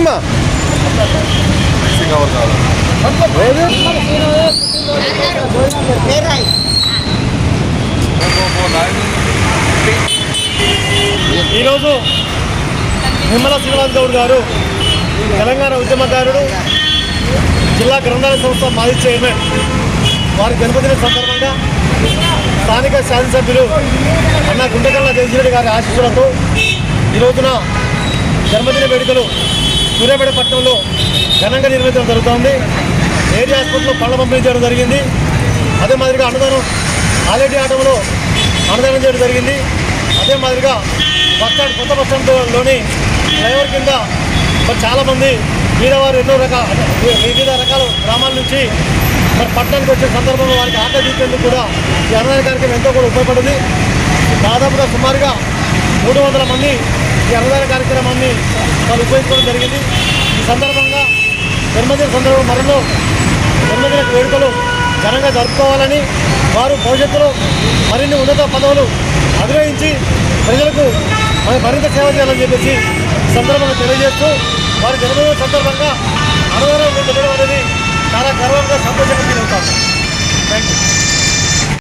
పేరమ్మా ఈరోజు నిమ్మల శ్రీనివాస్ గౌడ్ గారు తెలంగాణ ఉద్యమకారుడు జిల్లా గ్రంథాలయ సంస్థ మాజీ చైర్మన్. వారి జన్మదిన సందర్భంగా స్థానిక శాసనసభ్యులు అన్న గుండకల్ల జయశ్రెడ్డి గారి ఆశీస్సులతో ఈ రోజున జన్మదిన వేడుకలు సూర్యాపేట పట్టణంలో ఘనంగా నిర్వహించడం జరుగుతోంది. ఏరియా హాస్పిటల్లో పళ్ళ పంపిణీ చేయడం జరిగింది. అదే మాదిరిగా అన్నదానం ఆల్రెడీ ఆటంలో అన్నదానం చేయడం జరిగింది. అదే మాదిరిగా బస్ స్టాండ్ కొత్త బస్ స్టాండ్లోని డ్రైవర్ కింద మరి చాలామంది వీరవారు ఎన్నో రకాల వివిధ రకాల గ్రామాల నుంచి మరి పట్టణానికి వచ్చే సందర్భంలో వారికి ఆటో తీసేందుకు కూడా ఈ అన్నదాన కార్యక్రమం ఎంతో కూడా ఉపయోగపడింది. దాదాపుగా సుమారుగా మూడు వందల మంది ఈ అన్నదాన కార్యక్రమాన్ని వారు ఉపయోగించుకోవడం జరిగింది. ఈ సందర్భంగా జన్మదిన సందర్భం మరలో జన్మదిన వేడుకలు ఘనంగా జరుపుకోవాలని వారు భవిష్యత్తులో మరిన్ని ఉన్నత పదవులు అధిరోహించి ప్రజలకు మరింత సేవ చేయాలని చెప్పేసి సందర్భంగా తెలియజేస్తూ వారి జన్మదిన సందర్భంగా